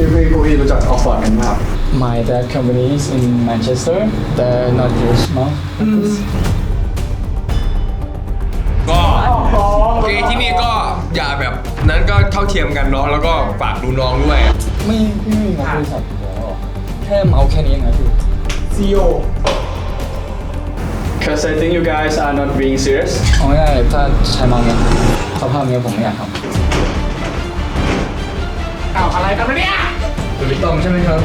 พี่พี่พวกพี่รู้จักออกฟอร์ดกันไหมครับ My dad company is in Manchester. They're not very small. ก็โอเคที่นี่ก็อย่าแบบนั้นก็เท่าเทียมกันเนาะแล้วก็ฝากดูน้องด้วย ไม่พี่ไม่มีงานบริษัทอยู่แล้วแค่เมาแค่นี้เองนะพี่ CEO Cause I think you guys are not being serious เอาง่ายๆถ้าใช้เมาเนี้ยสภาพเนี้ยผมไม่อยากทำ อ้าวอะไรกันวะเนี่ยดูดิ ตองใช่ไหมครับ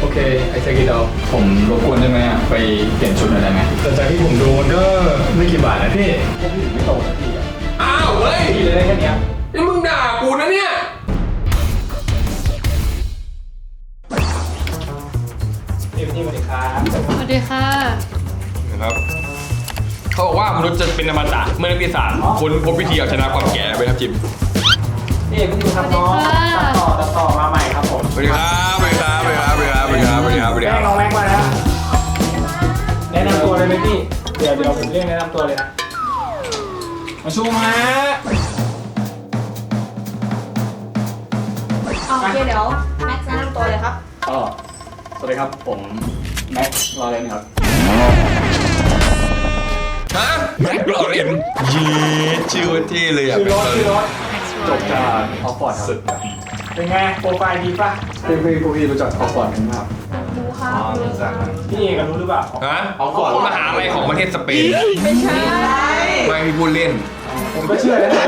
โอเค ไอเทกิดเอาผมรบกวนได้ไหมอะไปเปลี่ยนชุดหน่อยได้ไหมแต่จากที่ผมดูมันก็ไม่กี่บาทนะพี่พวกพี่ไม่โตนะพี่อะอ้าวเฮ้ยพี่เลยได้แค่เนี้ยนี่มึงด่ากูนะเนี่ยพี่พี่สวัสดีครับสวัสดีค่ะ นะครับ เขาบอกว่ามนุษย์จะเป็นอมตะเมื่อนักวิทยาศาสตร์ค้นพบวิธีเอาชนะความแก่ไปครับจิม พี่พี่ดูครับน้องสวัสดีค่ะตัดต่อตัดต่อมาใหม่ครับผมสวัสดีครับสวัสดีครับสวัสดีครับสวัสดีครับสวัสดีครับสวัสดีครับสวัสดีแม่ครับงน้องแม็กมาแล้วแนะนำตัวเลยไหมพี่ เดี๋ยวเดี๋ยวผมเรียกแนะนำตัวเลยนะ มาชูมาโอเคเดี๋ยวแม็กซ์แนะนำตัวเลยครับอ๋อสวัสดีครับผมแม็กซ์ลอเรนครับฮะแม็กลอเรนเย้ชื่อว่าเท่เลยอะชื่อรถชื่อรถ จบจากออกฟอร์ดครับเป็นไงโปรไฟล์ดีป่ะพี่พี่พวกพี่รู้จักออกฟอร์ดกันไหมครับดูค่ะพี่เอกรู้หรือเปล่าฮะเอาก่อนมหาลัยของประเทศสเปนไม่ใช่ไม่มีพูดเล่นผมก็เชื่อเลยนะ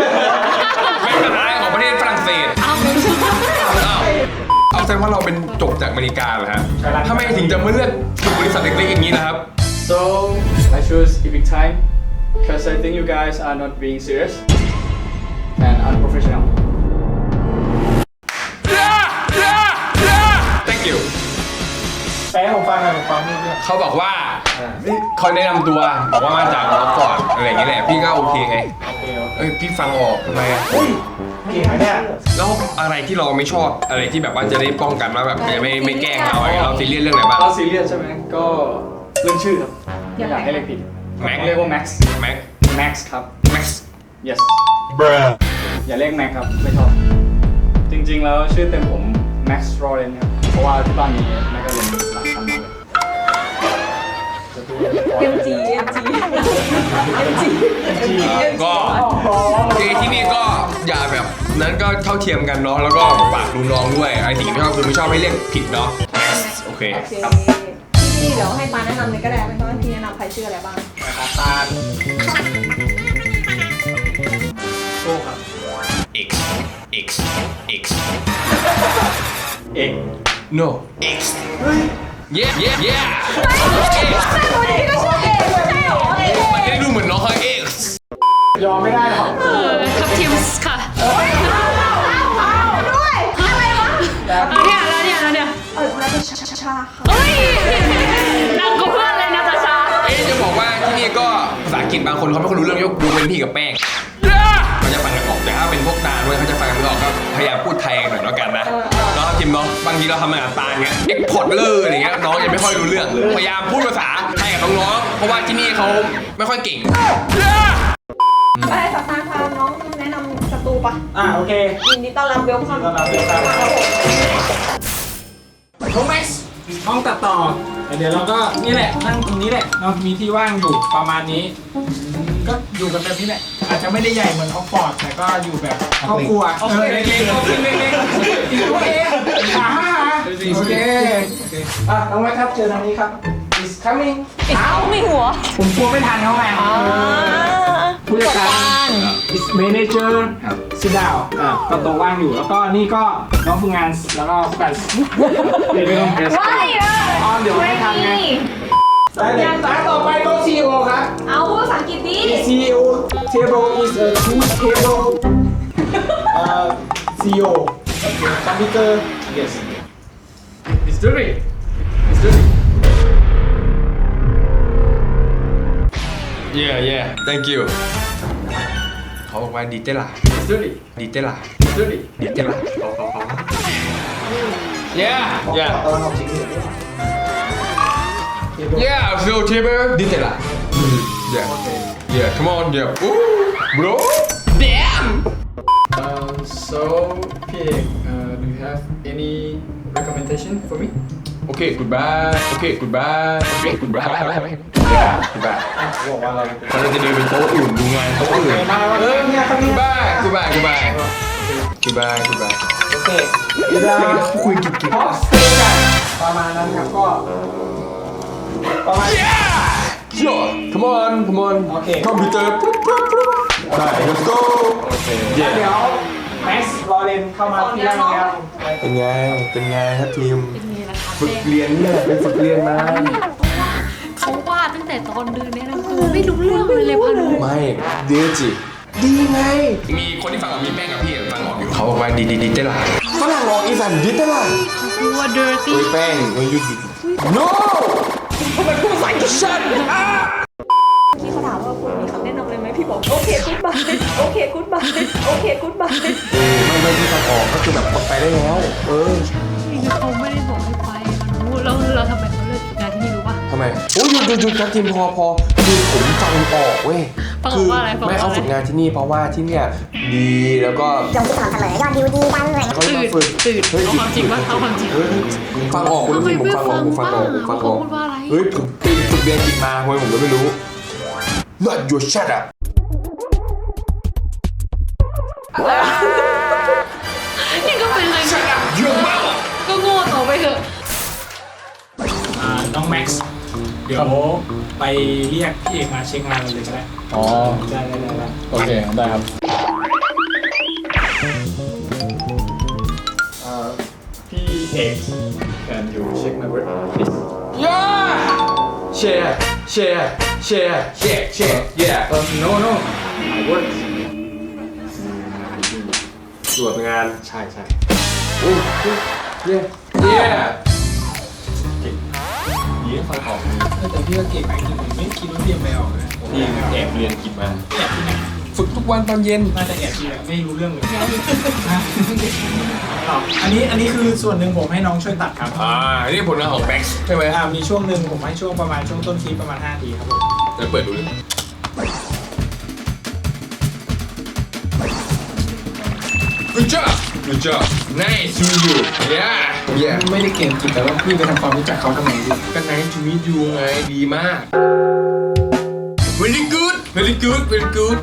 ไม่มหาลัยของประเทศฝรั่งเศสเอาไม่ใช่อ้าวเอาแสดงว่าเราเป็นจบจากอเมริกาเหรอฮะทำไมถึงจะมาเลือกอยู่บริษัทเล็กๆอย่างนี้นะครับ so I choose Epic Time because I think you guys are not being serious and unprofessional thank you แปลให้ผมฟังหน่อยผมฟังนี่ด้วยเขาบอกว่านี่เขาแนะนำตัวบอกว่ามาจากออกฟอร์ดอะไรอย่างเงี้ยแหละพี่ก็โอเคไงโอเคโอเคเอ้ยพี่ฟังออกทำไมอะเก่งนะเนี่ยแล้วอะไรที่เราไม่ชอบอะไรที่แบบว่าจะได้ป้องกันว่าแบบจะไม่ไม่แกล้งเราอะไรเราซีเรียสเรื่องอะไรบ้างเราซีเรียสใช่ไหมก็เรื่องชื่อครับไม่อยากให้เรียกผิดแม็กเรียกว่า Max แม็ก Max ครับ แม็กซ์ yes อย่าเรียก Max ครับ ไม่ชอบ จริงๆ แล้วชื่อเต็มผม Max r o l e n ครับ เพราะว่าที่บ้านมีแมกกาเรนหลายคันมากเลย MG MG MG ก็โอเคที่นี่ก็อย่าแบบนั้นก็เท่าเทียมกันเนาะแล้วก็ฝากดูน้องด้วยไอ้สิ่งที่ไม่ชอบคือไม่ชอบให้เรียกผิดเนาะโอเคโอเคพี่เดี๋ยวให้ปาแนะนำเลยก็ได้ไม่ต้องให้พี่แนะนำใครชื่ออะไรบ้างนะครับตาลโก้ครับ X X X เอก no X yeah yeah yeah ตัวนี้ก็ชื่อเอกไม่ใช่หรออะไรมันจะได้ดูเหมือนน้องเขา X ยอมไม่ได้หรอกเออทับทิมส์ค่ะด้วยอะไรวะเอาเนี่ยแล้วเนี่ยแล้วเนี่ยเออแล้วก็ชาชาชาค่ะเฮ้ยดังกว่าเพื่อนเลยนะตาชาเอ๊ะจะบอกว่าที่นี่ก็ภาษาอังกฤษบางคนเขาไม่ค่อยรู้เรื่องยกดูเป็นพี่กับแป้ง แต่ถ้าเป็นพวกตาด้วยเขาจะฟังกันไม่ออกก็พยายามพูดไทยกันหน่อยแล้วกันนะเนาะจิมเนาะบางทีเราทำงานตาเงี้ยเอ็กพอร์ตเลยอะไรเงี้ยน้องยังไม่ค่อยรู้เรื่องพยายามพูดภาษาไทยกับน้องๆเพราะว่าที่นี่เขาไม่ค่อยเก่งไปสัปดาห์พาน้องแนะนำสตูปะอะโอเคยินดีต้อนรับเวลคัมต้อนรับเวลคัมครับผมน้องแม็กซ์ ห้องตัดต่อเดี๋ยวเราก็นี่แหละนั่งตรงนี้แหละเรามีที่ว่างอยู่ประมาณนี้ ก็อยู่กันแบบนี้แหละ อาจจะไม่ได้ใหญ่เหมือนออกฟอร์ดแต่ก็อยู่แบบครอบครัวเออเล็กๆครอบครัวเล็กๆอีกตัวเองอ่าโอเคอะน้องแม็กซ์ครับเชิญทางนี้ครับ is coming เอ้าไม่หัว ผมกลัวไม่ทันเขาไง ผู้จัดการ is manager ซิดาวอะก็โตะว่างอยู่ แล้วก็นี่ก็น้องฝึกงานแล้วก็ผู้การเดี๋ยวไปลงเทสไม่เอออ๋อเดี๋ยวไม่ทันไงได้เลยตาต่อไปโต๊ะ CEO ครับ เอาพูดภาษาอังกฤษดิ CEO table is a two table uh CEO computer yes it's dirty it's dirty yeah yeah thank you เขา บอกว่าดีเจล่ะ it's dirty ดีเจล่ะ it's dirty ดีเจล่ะ yeah yeah ตอนออกเฉียงเหนือ yeah so table ดีเจล่ะ yeah yeah come on yeah Ooh, bro damn Uh, so, Pig, uh, do you have have any recommendation for me โอเค goodbye โอเค goodbye โอเค goodbye goodbye บอกว่าอะไรเราจะเดินไปโต๊ะอื่นดูงานโต๊ะอื่นมาเออเนี่ยคนนี้ goodbye goodbye goodbye goodbye goodbye โอเคเวเราคุยกิบกิบพอสเตอร์กันประมาณนั้นครับก็ประมาณ Sure come on come on โอเคคอมพิวเตอร์ได้ let's go โอเคเดี๋ยวแม็กซ์ลอเรนเข้ามาที่นั่งแล้วเป็นไง เป็นไงครับทีม ฝึกเรียนเนี่ยเป็นฝึกเรียนมา แต่ตอนเดินเนี่ยนะกูไม่รู้เรื่องเลยเลยพานุไม่เดียจิดีไง มีคนที่ฟังกับมีแป้งกับพี่ฟังออกอยู่เขาบอกว่าดีดีดีเต้ล่ะฝรั่งออกอีสานดีเต้ล่ะกูว่า dirty โอ้ยแป้งโอ้ยยุดหยุด no ทำไมพูดภาษาอังกฤษชัดอะพี่เขาถามว่าคุณมีคำแนะนำอะไรไหมพี่บอกโอเคกูดบายโอเคกูดบายโอเคกูดบายไม่ไม่ที่ฟังออกก็คือแบบไปได้แล้ว เออเขาไม่ได้บอกให้ไป หยุดหยุดหยุดครับทีมพอพอคือผมฟังออกเว้ยฟังอคือกว่าอะไรฟังออกว่าอะไร ไม่เอาฝึกงานที่นี่เพราะว่าที่เนี่ยดีแล้วก็ลงที่สม่ำเสมอยอดวิวดีดังเลยเขาตื่มานฝึกตื่นฮ้ยเอาความจริงป่ะเอาความจริง เฮ้ยฟังออกคุณรู้ไหมผมฟังออกผมฟังออกผมฟังออกเขาพูดว่าอะไร เฮ้ยผมปีนฝึกเรียนกินมาทำไมผมก็ไม่รู้ Not your shut up นี่ก็เป็นอะไร shut up your mouth ก็โง่ต่อไปเถอะ อ่าน้องแม็กซ์ เดี๋ยวไปเรียกพี่เอกมาเช็คงานเราเลยก็ได้อ๋อ ได้ได้ได้ได้โอเค ได้ครับอ่าพี่เอก can you check my work please yeah share share share share share yeah uh, no no my work ตรวจงานใช่ใช่โอ้ย yeah yeah ีให้ฟังออกแต่พี่ก็เก่งไหมจริงๆไม่คิดว่าพี่จะไปออกเลยพี่แอบเรียนกินมา แอบที่ไหนฝึกทุกวันตอนเย็น น่าจะแอบที่ไหนไม่รู้เรื่องเลยอันนี้อันนี้คือส่วนหนึ่งผมให้น้องช่วยตัดครับอ่า นี่ผลงานของแบ็กใช่ไหมอ่ามีช่วงหนึ่งผมให้ช่วงประมาณช่วงต้นคลิปประมาณ5ทีครับผมเดี๋ยวเปิดดูดิ Good job Good job Nice to meet you Yeah Yeah ไม่ได้เก่งจริงแต่ว่าพี่ไปทำความรู้จักเขาทำไมดีก็ Nice to meet you ไงดีมาก Very good Very good Very good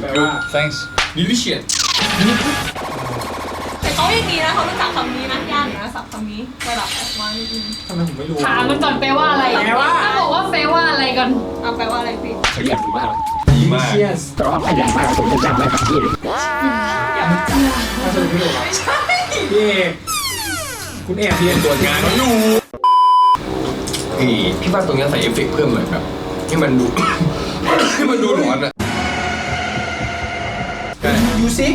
แปลว่า thanks Delicious แต่เขาอย่างนี้นะเขารู้จักคำนี้นะยากอยู่นะศัพท์คำนี้ระดับแอดวานซ์นิดนึงทำไมผมไม่รู้ถามมันก่อนแปลว่าอะไรแปลว่า ถ้าบอกว่าแปลว่าอะไรก่อนเอาแปลว่าอะไรพี่ดีมากเชียสแต่ว่าพยายามมากผมจะจำได้ครับพี่ ถ้าจะรู้ไม่รู้ครับพี่เอกคุณแอบเรียนตรวจงานเขาอยู่พี่พี่ว่าตรงนี้ใส่เอฟเฟกต์เพิ่มหน่อยครับให้มันดู ให้มันดูหลอนอะใช่ยูซิ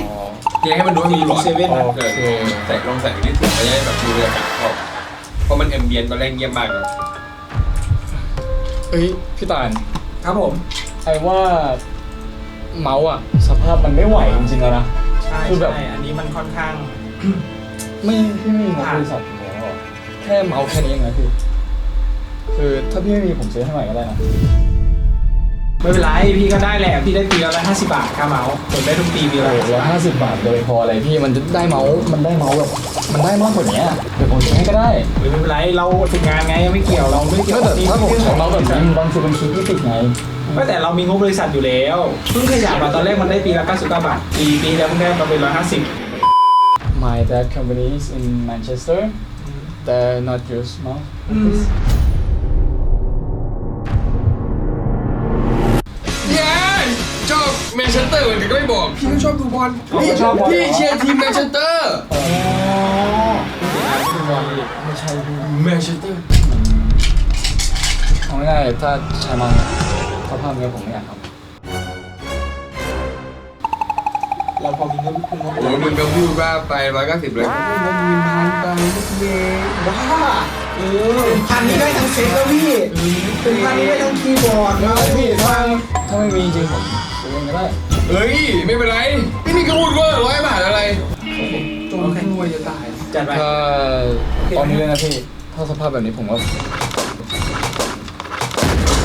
ยังให้มันดูให้มันดูหลอนเซเว่นนะ โอเคใส่ลองใส่ไปนิดนึงจะได้แบบดูบรรยากาศเข้าเพราะมันแอมเบียนตอนแรกเงียบมากเลยเอ้ยพี่ตาลครับผม ไอ้ว่าเมาส์อะสภาพมันไม่ไหวจริงๆแล้วนะ ใช่คือแบบ ใช่อันนี้มันค่อนข้าง ไม่พี่ไม่มีงบบริษัทอยู่แล้วหรอแค่เมาส์แค่นี้เองนะพี่คือถ้าพี่ไม่มีผมซื้อให้ใหม่ก็ได้นะไม่เป็นไรพี่ก็ได้แหละพี่ได้ปีละห้าสิบบาทค่าเมาส์ผมได้ทุกปีปีโอ้ละโหร้อยห้าสิบบาทเลยพออะไรพี่มันจะได้เมาส์มันได้เมาส์แบบมันได้มากกว่านี้อะเดี๋ยวผมซื้อให้ก็ได้หรือไม่เป็นไรเราฝึกงานไงไม่เกี่ยวเราไม่เกี่ยวไม่แต่ถ้าผมใช้เมาส์แบบนี้นี้บางทีเป็นคลิปที่ติดไง ไม่แต่เรามีงบบริษัทอยู่แล้วเพิ่งขยับมาตอนแรกมันได้ปีละ99บาทปีปีแล้วเพิ่งได้มาเป็น150 My dad company is in Manchester they're not use mouse เย้ชอบแมนเชสเตอร์เหมือนกันก็ไม่บอก พี่ก็ชอบดูบอลอ๋อพี่ชอบบอลเหรอพี่เชียร์ทีมแมนเชสเตอร์อ๋อคุณบอลอีกไม่ใช่พี่แมนเชสเตอร์เอาง่ายๆถ้าใช้เมา ส์สภาพเนี้ยผมไม่อยากทำเราพอมีเงินคุณงบโอ้โหมึงก็พูดว่าไปร้อยเก้าสิบเลยก็พูดว่ามีพันไปลูกเมย์บ้าเออพันนี้ได้ทั้งเซ็ตแล้วพี่เป็นพันนี้ได้ทั้งคีย์บอร์ดแล้วพี่ฟังถ้าไม่มีจริงผมซื้อเองก็ได้เฮ้ย ไม่เป็นไรพี่นี่ก็พูดเว่าร้อยบาทอะไรจนรวยจะตายจัดไปถ้าตอนนี้เลยนะพี่ ถ้าสภาพแบบนี้ผมว่า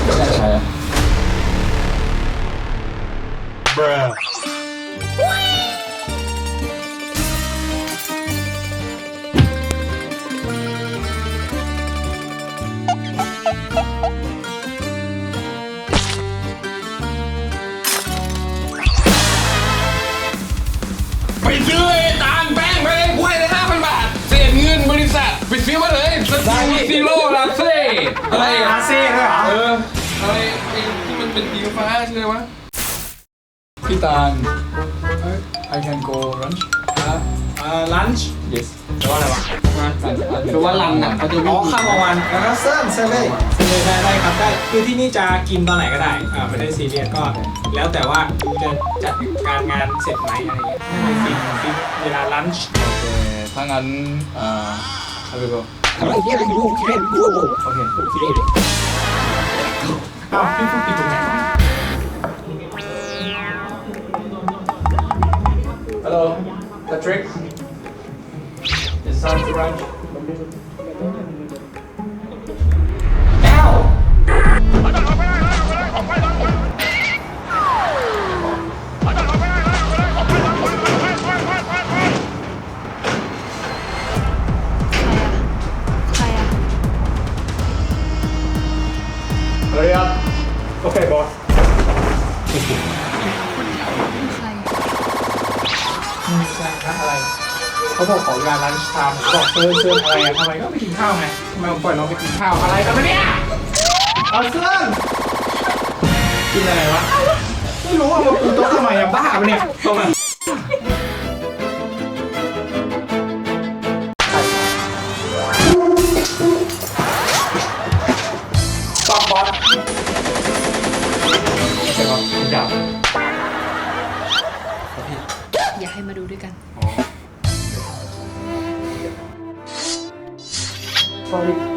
ไม่อ Bruh. ไปซื้อตาลแป้งไปเลยกวยเลยห้าพันบาทเศษเงินบริษัทไปซื้อมาเลยสตูซิโร่ลาเซ่อะไรอาเซ่เหรอ เอออะไรที่มันเป็นสีฟ้าใช่ไหมวะ พี่ตาล I can go lunch เอ่อลันช์ yes แปลว่าอะไรวะคือว่ารันอะเขาจะอ๋วิ่องข้ามกลางวัน แล้วก็เซิร์นเซเว่นเซเว่นได้ได้ครับได้คือที่นี่จะกินตอนไหนก็ได้อ่าไม่ได้ซีเรียสก็ แล้วแต่ว่าจะจัดการงานเสร็จไหมอะไรเงี้ยไม่ได้ฟิกฟิกเวลาลันช์โอเคถ้างั้นเอ่อเอาไปก่อนอ้าวพี่พูดผิดตรงไหน It's time ลาลันช์ไทม์บอกเชิญเชิญอะไรอะทำไมก็ไม่กินข้าวไงทำไมผมปล่อยน้องไปกินข้าวอะไรกันวะเนี่ยเอาเชิญกินอะไรวะไม่รู้ว่ามาปูโต๊ะทำไมอะบ้าปะเนี่ยตรงไหนป๊อปป๊อปใช่ปะจับอยากให้มาดูด้วยกัน ไม่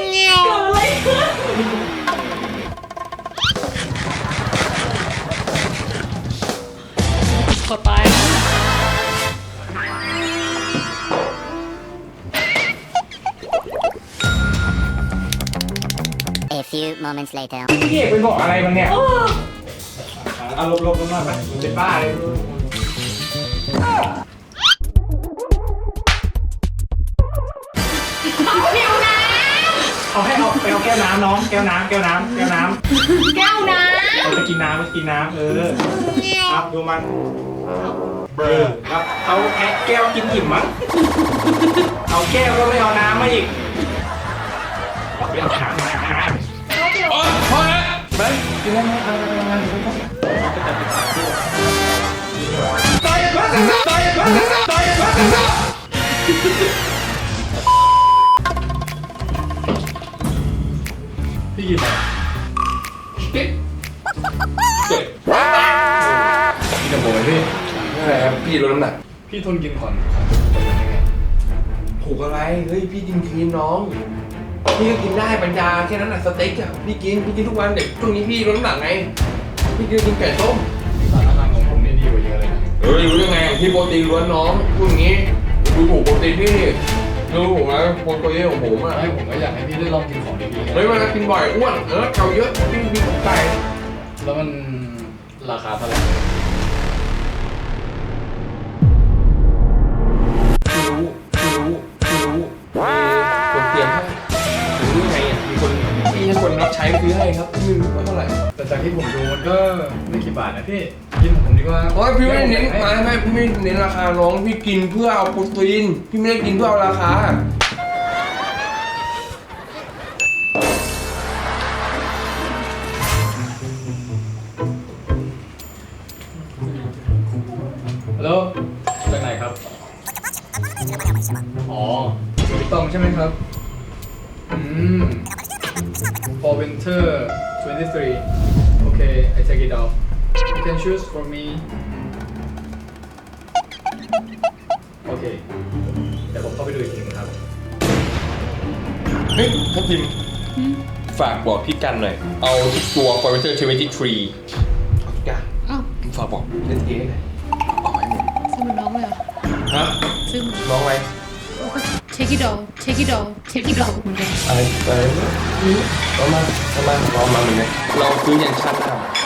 few moments later. พี่เอกไปบอกอะไรมันเนี่ยเอาลบลบลบหน่อยไปเป็นบ้าเลยเอาให้เอาไปเอาแก้วน้ำน้อง แก้วน้ำแก้วน้ำแก้วน้ำแก้วน้เราจะกินน้ำไปกินน้ำเออครับดูมันเออครับเขาแอะแก้วกินอิ่มมั้งเอาแก้วก็ไม่เอาน้ำมาอีกเดี๋ยวถามมาโอ๊ยพอ แล้วไปกินแล้วนะเอาเอาเอาเอาต่อยมาต่อยมาต่อยมาพี่กินอะไรเจ็บพี่จะบอกไหมพี่ไม่เป็นไรครับพี่ลดน้ำหนัก พี่ทนกินก่อนของผมเป็นยังไงถูกอะไร เฮ้ย พี่กินคลีนน้อง พี่ก็กินได้ปัญญาแค่นั้นแหละสเต็กอะพี่กินพี่กินทุกวันเด็กช่วงนี้พี่ลดน้ำหนักไงพี่กินกินไก่ต้มสารอาหารของผมนี่ดีกว่าเยอะเลยนะเฮ้ยรู้ยังไงพี่โปรตีนล้วนน้องพูดอย่างงี้ดูถูกโปรตีนพี่ดูถูกนะโปรตีนของผมอะไม่ผมก็อยากให้พี่ได้ลองกินของดีๆไงเฮ้ยมันกินบ่อยอ้วนเออเกาเยอะพี่พี่ตกใจแล้วมันราคาเท่าไหร่ พี่กินของผมดีกว่าโอ้ยพี่ไม่ได้เน้นมาไม่พี่ไม่ได้เน้นราคาน้องพี่กินเพื่อเอาโปรตีนพี่ไม่ได้กินเพื่อเอาราคาฮัลโหลจากไหนครับ อ๋อพี่ตองใช่ไหมครับ อืม for winter 23 okay I take it off you can choose for me โอเค เดี๋ยวผมเข้าไปดูอีกทีนะครับ เฮ้ยทัพทิมฝากบอกพี่กันหน่อย เอาทุกตัว f o r e s t e r 23เอาทุกอย่างอ้าวฝากบอกเล่นเองหน่อยเอาให้หมดซื้อเหมือนน้องเลยเหรอฮะซื้อเหมือนน้องอะไรเช็คกี้ดอลเช็คกี้ดอลเช็คกี้ดอลเหมือนกันอะไรอะไรเอามาเอามาเอามาเหมือนกันเราซื้อยันชาติหน้า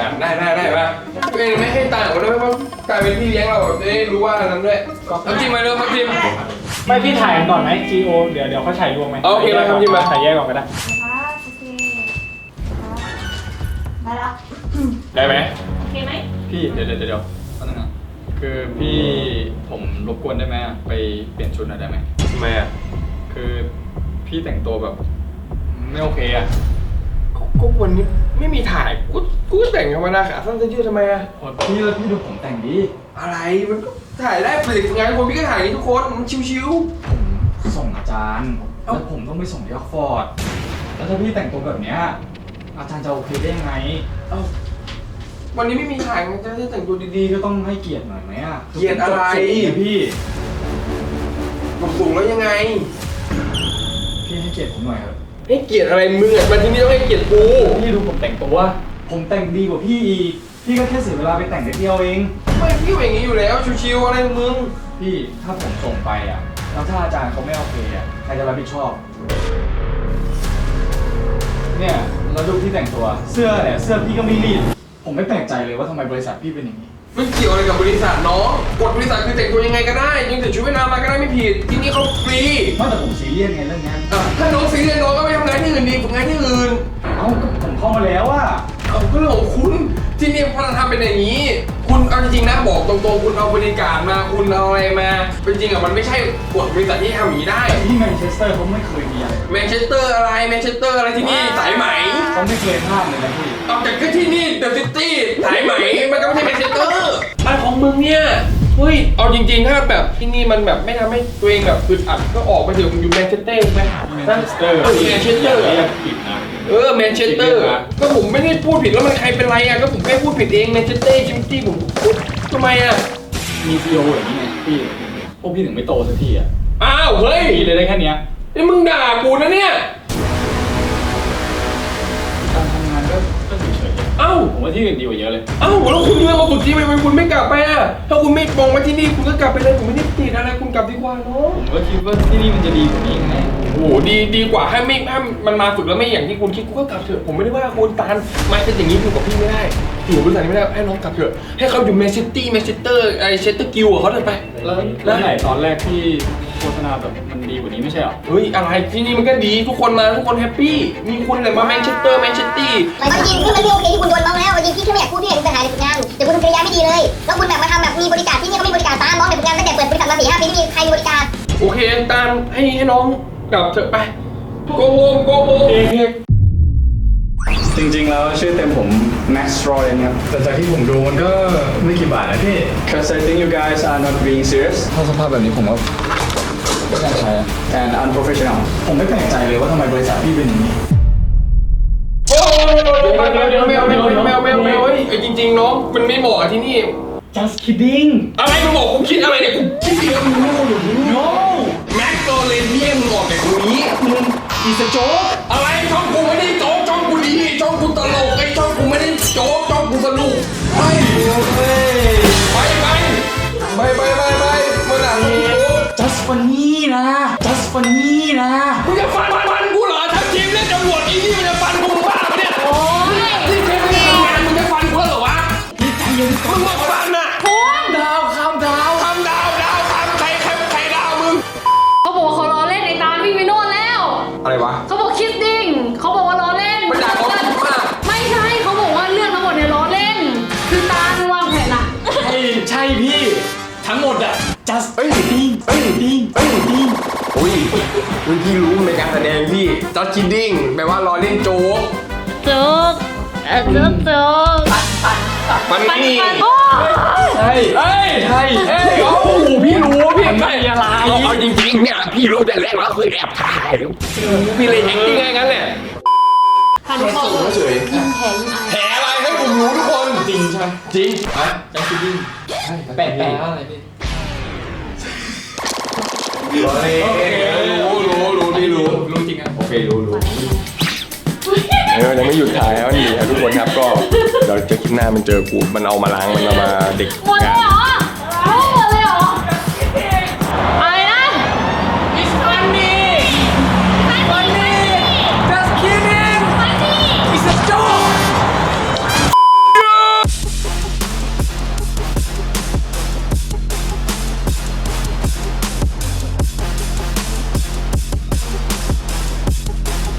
อ๋อส่งอาจารย์ได้ได้ได้ป่ะตัวเองไม่ให้ตังค์ก็ได้เพราะกลายเป็นพี่เลี้ยงเราแบบจะได้รู้ว่าอันนั้นด้วยทัพทิมมาเร็วทัพทิมไม่พี่ถ่ายก่อนไหม GO เดี๋ยวเดี๋ยวเขาถ่ายรวมไหมเอาโอเคมาครับพี่มา ถ่ายแยกก่อนก็ได้ ครับโอเคครับได้แล้วได้ไหม โอเคไหมพี่เดี๋ยวเดี๋ยวเดี๋ยวแป๊บนึงนะคือพี่ผมรบกวนได้ไหมอะไปเปลี่ยนชุดหน่อยได้ไหม ทำไมอะ คือพี่แต่งตัวแบบ ไม่โอเคอะ ก็วันนี้ไม่มีถ่ายกูกูก็แต่งธรรมดาขาสั้นเสื้อยืดทำไมอะโอ้พี่แล้วพี่ดูผมแต่งดีอะไรมันก็ถ่ายได้ผลิตงานคนพี่ก็ถ่ายอย่างนี้ทุกคนมันชิวผมส่งอาจารย์แล้วผมต้องไปส่งที่ออกฟอร์ดแล้วถ้าพี่แต่งตัวแบบเนี้ยอาจารย์จะโอเคได้ยังไงๆเอ้าวันนี้ไม่มีถ่ายมันจะได้แต่งตัวดีดีก็ต้องให้เกียรติหน่อยไหมอะเกียรติอะไรจบสูงเนี่ยพี่ๆสูงๆแล้วยังไง พี่ให้เกียรติผมหน่อยเถอะ ให้เกียรติอะไรมึงอะมาที่นี่ต้องให้เกียรติกูพี่ดูผมแต่งตัว ผมแต่งดีกว่าพี่อีก พี่ก็แค่เสียเวลาไปแต่งนิดเดียวเอง ไม่พี่เป็นอย่างนี้อยู่แล้วชิวๆอะไรของมึง พี่ถ้าผมส่งไปอะ แล้วถ้าอาจารย์เขาไม่โอเคอะใครจะรับผิดชอบ เนี่ยแล้วดูที่แต่งตัว เสื้อเนี่ยเสื้อพี่ก็ไม่รีด ผมไม่แปลกใจเลยว่าทำไมบริษัทพี่เป็นอย่างนี้ ไม่เกี่ยวอะไรกับบริษัทน้องกฎบริษัทคือแต่งตัวยังไงก็ได้ยังแต่ชุดว่ายน้ำมาก็ได้ไม่ผิดที่นี่เขาฟรี ไม่แต่ผมซีเรียสไงเรื่องเนี้ย อะถ้าน้องฟรีเลยน้องก็ไปทำงานที่อื่นดีฝึกงานที่อื่น เอ้าก็ผมเข้ามาแล้วอะเอาก็เรื่องของคุณที่นี่พัฒนธรรมเป็นอย่างนี้ คุณเอาจริงๆนะบอกตรงๆคุณเอาบริการมาคุณเอาอะไรมาเป็นจริงอะมันไม่ใช่กฎบริษัทที่ทำอย่างนี้ได้ที่แมนเชสเตอร์เขาไม่เคยมีอะไรแมนเชสเตอร์อะไรแมนเชสเตอร์อะไรที่นี่สายไหมเขาไม่เคยห้ามเลยนะพี่ออกจากที่นี่เดอะซิตี้สายไหมมันก็ไม่ใช่แมนเชสเตอร์อะไรของมึงเนี่ย เฮ้ย เอาจริง ๆ ถ้าแบบที่นี่มันแบบไม่ทำให้ตัวเองแบบอึดอัดก็ออกไปเถอะมึงอยู่แมนเชสเตอร์ไปหาแมนเชสเตอร์เออแมนเชสเตอร์เรียกผิดนะเออแมนเชสเตอร์ก็ผมไม่ได้พูดผิดแล้วมันใครเป็นไรอะก็ผมแค่พูดผิดเองแมนเชสเตอร์จิมตี้ผมพูดทำไมอะมีซีโออย่างนี้ไงพี่พวกพี่ถึงไม่โตสักทีอะอ้าวเฮ้ยพี่เลยได้แค่เนี้ยนี่มึงด่ากูนะเนี่ยาๆผมว่าที่อื่นดีกว่าเยอะเลย เอ้าแล้วคุณเรื่องมาฝึกที่ทำไมคุณไม่กลับไปอะถ้าคุณไม่มองมาที่นี่คุณก็กลับไปเลยผมไม่ได้ติดอะไรคุณกลับดีกว่าเนาะผมก็คิดว่าที่นี่มันจะดีกว่านี้ไงโอ้โหดีดีกว่าให้ไม่ให้มันมาฝึกแล้วไม่อย่างที่คุณคิดคุณก็กลับเถอะผมไม่ได้ว่าคุณตานมาเป็นอย่างนี้อยู่กับพี่ไม่ได้อยู่บริษัทนี้ไม่ได้ให้น้องกลับเถอะให้เขาอยู่แมนซิตี้แมนเชสเตอร์ไอเชสเตอร์กิลอะเขาเถอะไปแล้วแล้วไหนตอนแรกที่ โฆษณาแบบมันดีกว่านี้ไม่ใช่เหรอ เฮ้ยอะไรที่นี่มันก็ดีทุกคนมาทุกคนแฮปปี้ มีคุณอะไรมาแมนเชสเตอร์แมนเชสตี้มันจริงที่มันไม่โอเคที่คุณโดนบ้างแล้วจริงที่แค่ไม่อยากพูดที่อยากมีปัญหาในฝึกงานเดี๋ยวคุณทำกิริยาไม่ดีเลย แล้วคุณแบบมาทำแบบมีบริการที่นี่ก็ไม่บริการตามน้องในฝึกงานตั้งแต่เปิดบริษัทมาสี่ห้าปีไม่มีใครมีบริการโอเคตามให้ให้น้องกลับเถอะไปโกโฮมโกโฮมจริงๆ แล้วชื่อเต็มผม Max Roy ครับ แต่จากที่ผมดูมันก็ไม่กี่บาทนะพี่ Cause I think you guys are not being serious ถ้าสภาพแบบนี้ผมว่า ไม่น่าใช้อะ and unprofessional ผมไม่แปลกใจเลยว่าทำไมบริษัทพี่เป็นอย่างนี้ โอ้ยเดี๋ยวแมวแมวแมวแมวแมวแมวเฮ้ยไอ้จริงๆน้องมันไม่เหมาะกับที่นี่ just kidding อะไรมึงบอกกูคิดอะไรเนี่ยกูคิดเองมึงไม่คนอย่างนี้ no แม็กโซเลนเนียนมึงออกจากตรงนี้มึง is a joke อะไรช่องกูไม่ได้โจ๊กช่องกูดีช่องกูตลกไอ้ช่องกูไม่ได้โจ๊กช่องกูสนุกไปเฮ้ย for นี่นะ just for นี่นะมึงจะฟันฟันกูเหรอทั้งทีมเล่นตำรวจอีนี่มันจะฟันกูบ้าปะเนี่ยโอ้ยนี่เทมไม่ทำงานมึงจะฟันเพื่อนเหรอวะนี่ใจเย็นก่อมึนงมาฟันน่ะคุณดาวคำดาวทำดาวดาวทำใครใครใครดาวมึง เขาบอกว่าเขาล้อเล่นในตาลวิ่งไปโน่แล้ว อะไรวะ เขาบอกคิดดิ้งเขาบอกว่าล้อเล่นมันด่าเขไม่ใช่เขาบอกว่าเรื่องทั้งหมดเนี่ยล้อเล่น คือตาลวางแผนอะ ใช่ใช่พี่ ทั้งหมดอะ just อุ้ยพี่รู้ในการแสดงพี่จอร์จิดดิ้งแปลว่ารอเล่นโจ๊กโจ๊กเออโจ๊กโจ๊กมันนี่โอ้ใช่เอ้ยใช่เอ้ยโอ้โหพี่รู้พี่ไม่อะไรเอาเอาจริงๆเนี่ยพี่รู้แต่แรกว่าเคยแอบถ่ายพี่เลยแอคติ้งไงงั้นแหละพันคอเฉยยิ่งแผลยิ่งอายแผลอะไรให้ผมรู้ทุกคนจริงใช่ไหมจริงฮะ just ดิ้งแปลแปลว่าอะไรพี่รู้รู้รู้ พี่รู้ รู้จริงอะโอเครู้รู้เออยังไม่หยุดถ่ายครับนี่ครับทุกคนครับก็เดี๋ยวเจอคลิปหน้ามันเจอกูมันเอามาล้างมันเอามาเด็กหมดเลยเหรอ